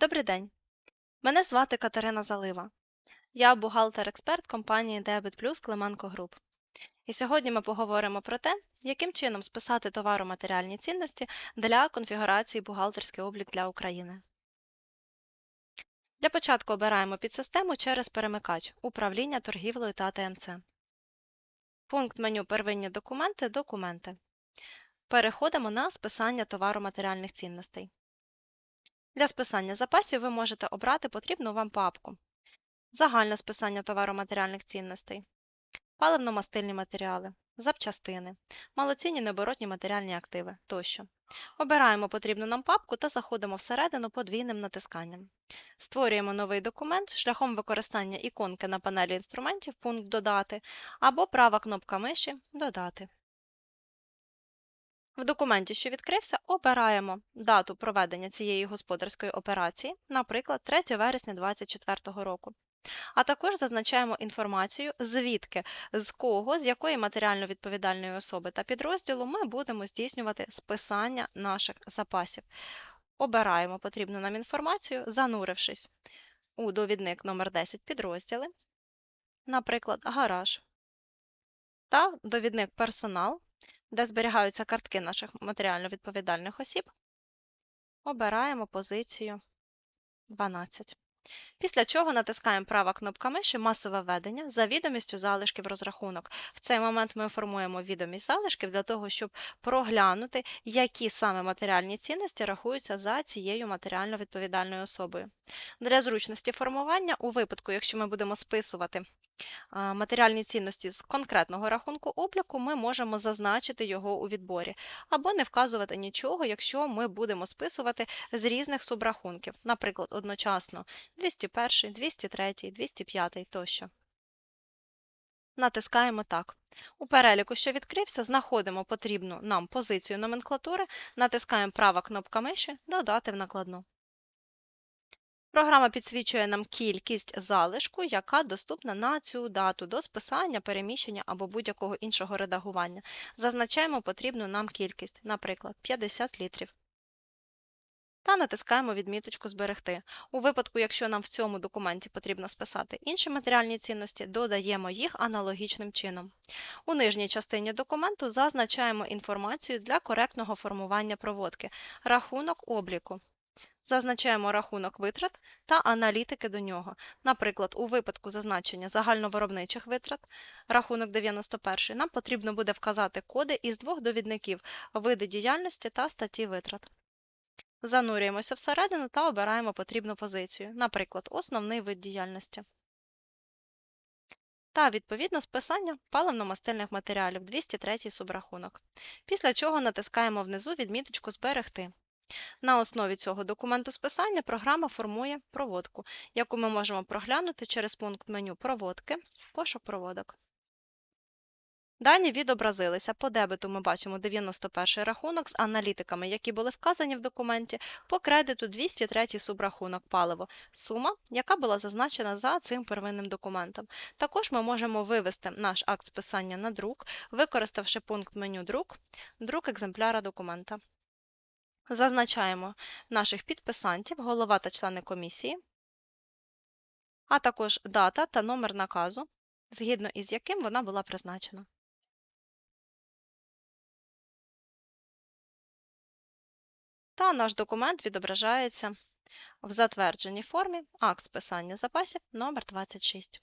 Добрий день. Мене звати Катерина Залива. Я бухгалтер-експерт компанії Debit Plus Клименко Груп. І сьогодні ми поговоримо про те, яким чином списати товаро-матеріальні цінності для конфігурації бухгалтерський облік для України. Для початку обираємо підсистему через перемикач Управління торгівлею та ТМЦ. Пункт меню Первинні документи Документи. Переходимо на списання товаро-матеріальних цінностей. Для списання запасів ви можете обрати потрібну вам папку. Загальне списання товаро-матеріальних цінностей, паливно-мастильні матеріали, запчастини, малоцінні необоротні матеріальні активи тощо. Обираємо потрібну нам папку та заходимо всередину подвійним натисканням. Створюємо новий документ шляхом використання іконки на панелі інструментів пункт Додати або права кнопка миші Додати. В документі, що відкрився, обираємо дату проведення цієї господарської операції, наприклад, 3 вересня 2024 року. А також зазначаємо інформацію, звідки, з кого, з якої матеріально відповідальної особи та підрозділу ми будемо здійснювати списання наших запасів. Обираємо потрібну нам інформацію, занурившись у довідник номер 10 підрозділи, наприклад, гараж, та довідник персонал, де зберігаються картки наших матеріально відповідальних осіб, обираємо позицію 12. Після чого натискаємо права кнопка миші Масове введення за відомістю залишків розрахунок. В цей момент ми формуємо відомість залишків для того, щоб проглянути, які саме матеріальні цінності рахуються за цією матеріально відповідальною особою. Для зручності формування, у випадку, якщо ми будемо списувати матеріальні цінності з конкретного рахунку обліку, ми можемо зазначити його у відборі, або не вказувати нічого, якщо ми будемо списувати з різних субрахунків, наприклад, одночасно 201, 203, 205 тощо. Натискаємо так. У переліку, що відкрився, знаходимо потрібну нам позицію номенклатури, натискаємо права кнопка миші Додати в накладну. Програма підсвічує нам кількість залишку, яка доступна на цю дату до списання, переміщення або будь-якого іншого редагування. Зазначаємо потрібну нам кількість, наприклад, 50 літрів. Та натискаємо відміточку Зберегти. У випадку, якщо нам в цьому документі потрібно списати інші матеріальні цінності, додаємо їх аналогічним чином. У нижній частині документу зазначаємо інформацію для коректного формування проводки, рахунок обліку. Зазначаємо рахунок витрат та аналітики до нього. Наприклад, у випадку зазначення загальновиробничих витрат, рахунок 91, нам потрібно буде вказати коди із двох довідників види діяльності та статті витрат. Занурюємося всередину та обираємо потрібну позицію, наприклад, основний вид діяльності. Та, відповідно, списання паливно-мастильних матеріалів 203 субрахунок. Після чого натискаємо внизу відміточку Зберегти. На основі цього документу списання програма формує проводку, яку ми можемо проглянути через пункт меню Проводки, пошук проводок. Дані відобразилися. По дебету ми бачимо 91 рахунок з аналітиками, які були вказані в документі, по кредиту 203 субрахунок паливо, сума, яка була зазначена за цим первинним документом. Також ми можемо вивести наш акт списання на друк, використавши пункт меню Друк, друк екземпляра документа. Зазначаємо наших підписантів, голова та члени комісії, а також дата та номер наказу, згідно із яким вона була призначена. Та наш документ відображається в затвердженій формі акт списання запасів номер 26